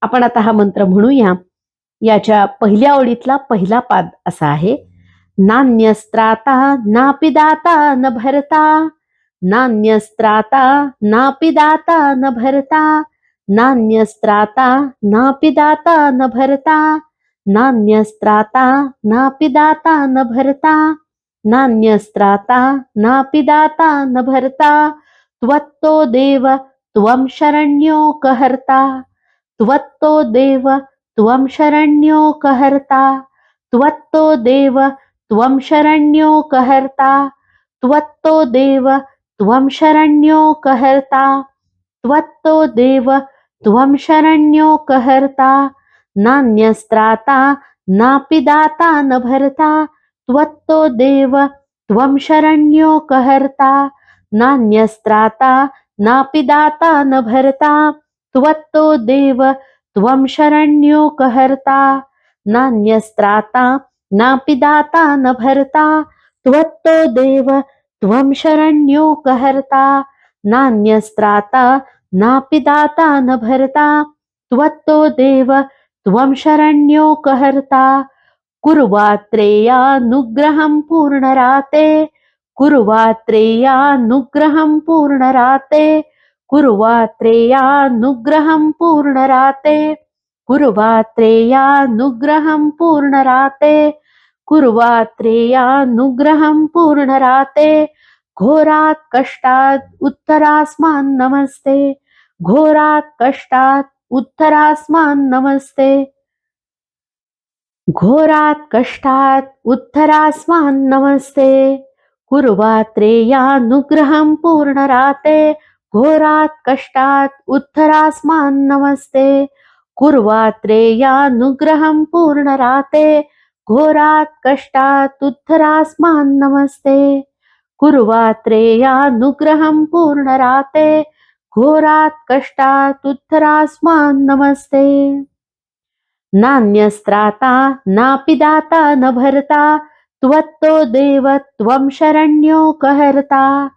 आपण आता हा मंत्र म्हणूया. याच्या पहिल्या ओळीतला पहिला पाद असा आहे. नान्यस्त्राता नापिदाता न भरता. नान्यस्त्राता नापिदाता न भरता. नान्यस्त्राता नापिदाता न भरता. नान्यस्त्राता नापिदाता न भरता. नान्यस्त्राता नापिदाता न भरता. त्वत्तो देव त्वं शरण्यो कहर्ता त्वत्तो देव त्वं शरण्यो कहर्ता। त्वत्तो देव त्वं शरण्यो कहर्ता। त्वत्तो देव त्वं शरण्यो कहर्ता। त्वत्तो देव त्वं शरण्यो कहर्ता। नान्यस्त्राता नापि दाता न भरता। त्वत्तो देव त्वं शरण्यो कहर्ता। नान्यस्त्राता नापि दाता न भरता। त्वत्तो देव त्वं शरण्यो कहर्ता। नान्यस्त्राता नापि दाता न भर्ता। त्वत्तो देव त्वं शरण्यो कहर्ता। नान्यस्त्राता नापि दाता न भरता। त्वत्तो देव त्वं शरण्यो कहर्ता। कुर्वात्रेयानुग्रहं पूर्णराते। कुर्वात्रेयानुग्रहं पूर्णराते। कुर्वात्रेयानुग्रहं पूर्णराते कुर्वात्रेयानुग्रहं पूर्णराते कुर्वात्रेयानुग्रहं पूर्णराते घोरात् कष्टात् उत्तरास्मान् नमस्ते घोरात् कष्टात् उत्तरास्मान् नमस्ते घोरात् कष्टात् उत्तरास्मान् नमस्ते कुर्वात्रेयानुग्रहं पूर्णराते घोरात् कष्टात् उत्तरास्मान नमस्ते. कुर्वात्रेयानुग्रहं पूर्णराते घोरात् कष्टात् उत्तरास्मान नमस्ते. कुर्वात्रेयानुग्रहं पूर्णराते घोरात् कष्टात् उत्तरास्मान नमस्ते. नान्यस्त्राता नापिदाता न भरता. त्वत्तो देव त्वं शरण्यो कहर्ता.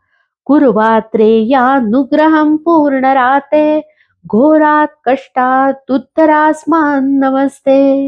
कुर्वात्रेयानुग्रहं पूर्णराते घोरात् कष्टात् उत्तरास्मान् नमस्ते।